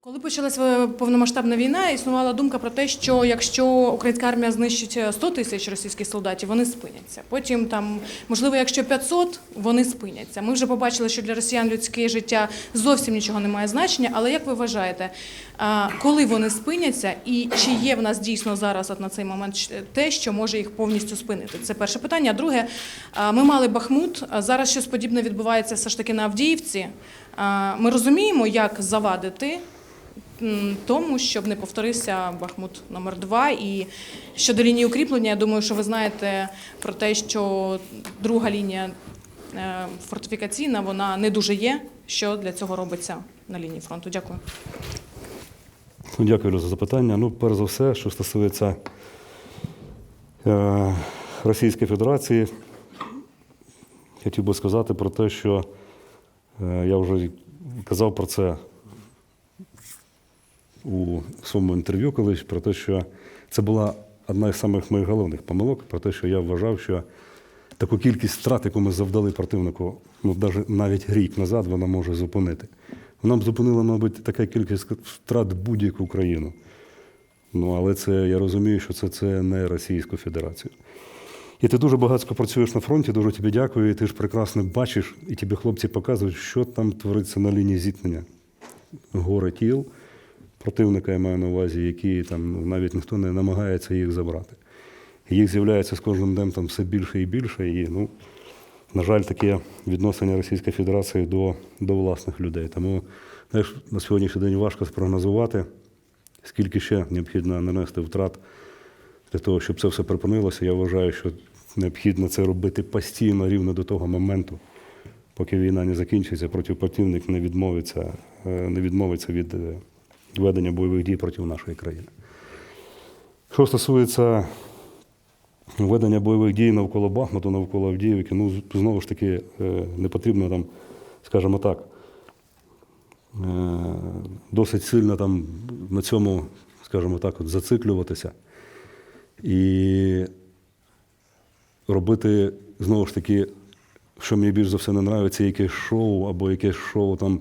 Коли почалася повномасштабна війна, існувала думка про те, що якщо українська армія знищить 100 тисяч російських солдатів, вони спиняться. Потім там, можливо, якщо 500, вони спиняться. Ми вже побачили, що для росіян людське життя зовсім нічого не має значення. Але як ви вважаєте, коли вони спиняться, і чи є в нас дійсно зараз на цей момент те, що може їх повністю спинити? Це перше питання. Друге, ми мали Бахмут. Зараз щось подібне відбувається все ж таки на Авдіївці. Ми розуміємо, як завадити тому, щоб не повторився Бахмут номер 2 І щодо лінії укріплення, я думаю, що ви знаєте про те, що друга лінія е, фортифікаційна, вона не дуже є. Що для цього робиться на лінії фронту? Дякую. Ну, Дякую за запитання. Ну, перш за все, що стосується е, Російської Федерації, хотів би сказати про те, що е, я вже казав про це у своєму інтерв'ю колись, про те, що це була одна із самих моїх головних помилок, про те, що я вважав, що таку кількість втрат, яку ми завдали противнику, ну, навіть, рік назад, вона може зупинити. Вона б зупинила, мабуть, така кількість втрат будь-яку країну. Ну, але це я розумію, що це, це не Російську Федерацію. І ти дуже багатько працюєш на фронті, дуже тобі дякую, і ти ж прекрасно бачиш, і тобі хлопці показують, що там твориться на лінії зіткнення. Гори тіл противника, я маю на увазі, які там ну, навіть ніхто не намагається їх забрати. Їх з'являється з кожним днем там все більше і більше. І, ну, на жаль, таке відношення Російської Федерації до, до власних людей. Тому знаєш, на сьогоднішній день важко спрогнозувати, скільки ще необхідно нанести втрат для того, щоб це все припинилося. Я вважаю, що необхідно це робити постійно рівно до того моменту, поки війна не закінчиться, проти противник не відмовиться, е, не відмовиться від е, ведення бойових дій проти нашої країни. Що стосується ведення бойових дій навколо Бахмуту, навколо Авдіївки, ну знову ж таки, е, не потрібно там, скажімо так, е, досить сильно там на цьому, скажімо так, от зациклюватися і робити знову ж таки, що мені більш за все не подобається, якесь шоу або якесь шоу там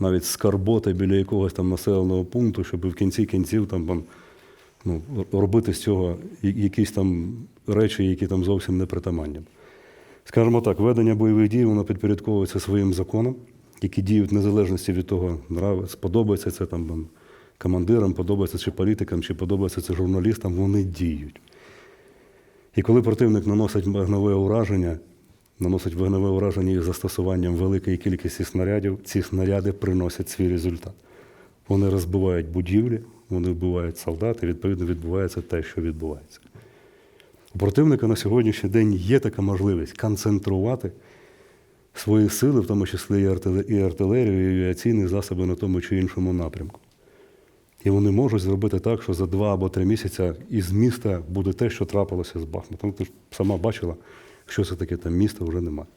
навіть скарбота біля якогось там населеного пункту, щоб в кінці кінців там, там ну, робити з цього якісь там речі, які там зовсім не притаманні. Скажімо так, ведення бойових дій воно підпорядковується своїм законам, які діють в незалежності від того, нравиться, подобається це там командирам, подобається чи політикам, чи подобається це журналістам, вони діють. І коли противник наносить вогневе ураження, наносить вогневе ураження із застосуванням великої кількості снарядів, ці снаряди приносять свій результат. Вони розбивають будівлі, вони вбивають солдат, і відповідно відбувається те, що відбувається. У противника на сьогоднішній день є така можливість концентрувати свої сили, в тому числі і артилерію, і авіаційні засоби на тому чи іншому напрямку. І вони можуть зробити так, що за два або три місяці із міста буде те, що трапилося з Бахмутом. Ти ж сама бачила, що це таке там міста вже немає.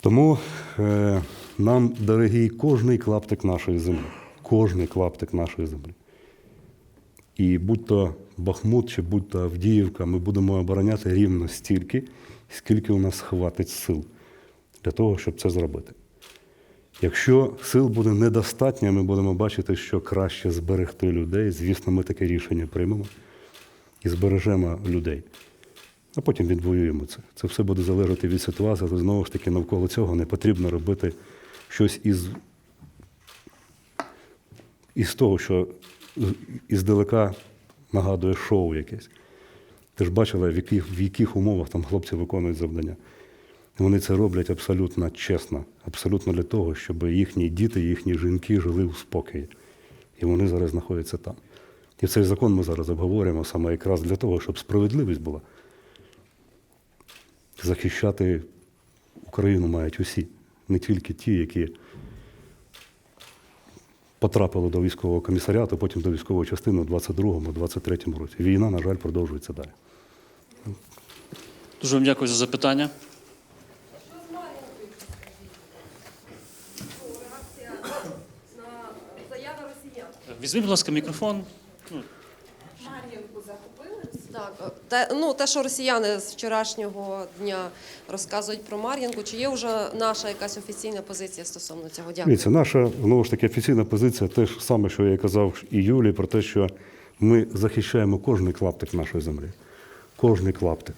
Тому е, нам дорогий кожний клаптик нашої землі. Кожний клаптик нашої землі. І будь то Бахмут чи будь то Авдіївка, ми будемо обороняти рівно стільки, скільки у нас хватить сил для того, щоб це зробити. Якщо сил буде недостатньо, ми будемо бачити, що краще зберегти людей. Звісно, ми таке рішення приймемо і збережемо людей. А потім відвоюємо це. Це все буде залежати від ситуації, але знову ж таки навколо цього не потрібно робити щось із, із того, що іздалека нагадує шоу якесь. Ти ж бачила, в яких, в яких умовах там хлопці виконують завдання. Вони це роблять абсолютно чесно, абсолютно для того, щоб їхні діти, їхні жінки жили в спокої. І вони зараз знаходяться там. І цей закон ми зараз обговорюємо саме якраз для того, щоб справедливість була. Захищати Україну мають усі, не тільки ті, які потрапили до військового комісаріату, потім до військової частини у 22-23 році. Війна, на жаль, продовжується далі. Дуже вам дякую за запитання. Візьміть, будь ласка, мікрофон. Мар'їнку захопили, Так, те, ну, те, що росіяни з вчорашнього дня розказують про Мар'їнку, чи є вже наша якась офіційна позиція стосовно цього? Дякую. Дивіться, наша знову ж таки офіційна позиція те ж саме, що я і казав і Юлі, про те, що ми захищаємо кожний клаптик нашої землі. Кожний клаптик.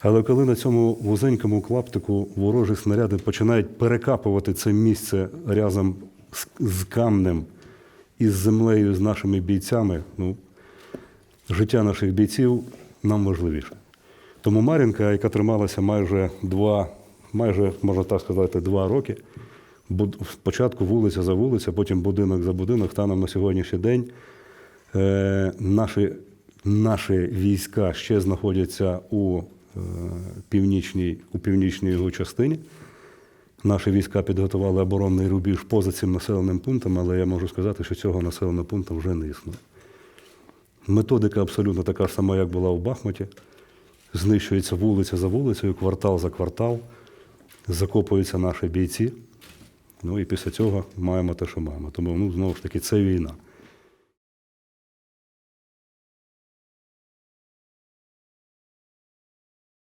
Але коли на цьому вузенькому клаптику ворожі снаряди починають перекапувати це місце разом з, з камнем і з землею, з нашими бійцями, ну, життя наших бійців нам важливіше. Тому Мар'їнка, яка трималася майже два, майже, можна так сказати, два роки, спочатку вулиця за вулиця, потім будинок за будинок, станом на сьогоднішній день е, наші, наші війська ще знаходяться у, е, північній, у північній його частині. Наші війська підготували оборонний рубіж поза цим населеним пунктом, але я можу сказати, що цього населеного пункту вже не існує. Методика абсолютно така ж сама, як була у Бахмуті. Знищується вулиця за вулицею, квартал за квартал, закопуються наші бійці. Ну і після цього маємо те, що маємо. Тому ну, знову ж таки, це війна.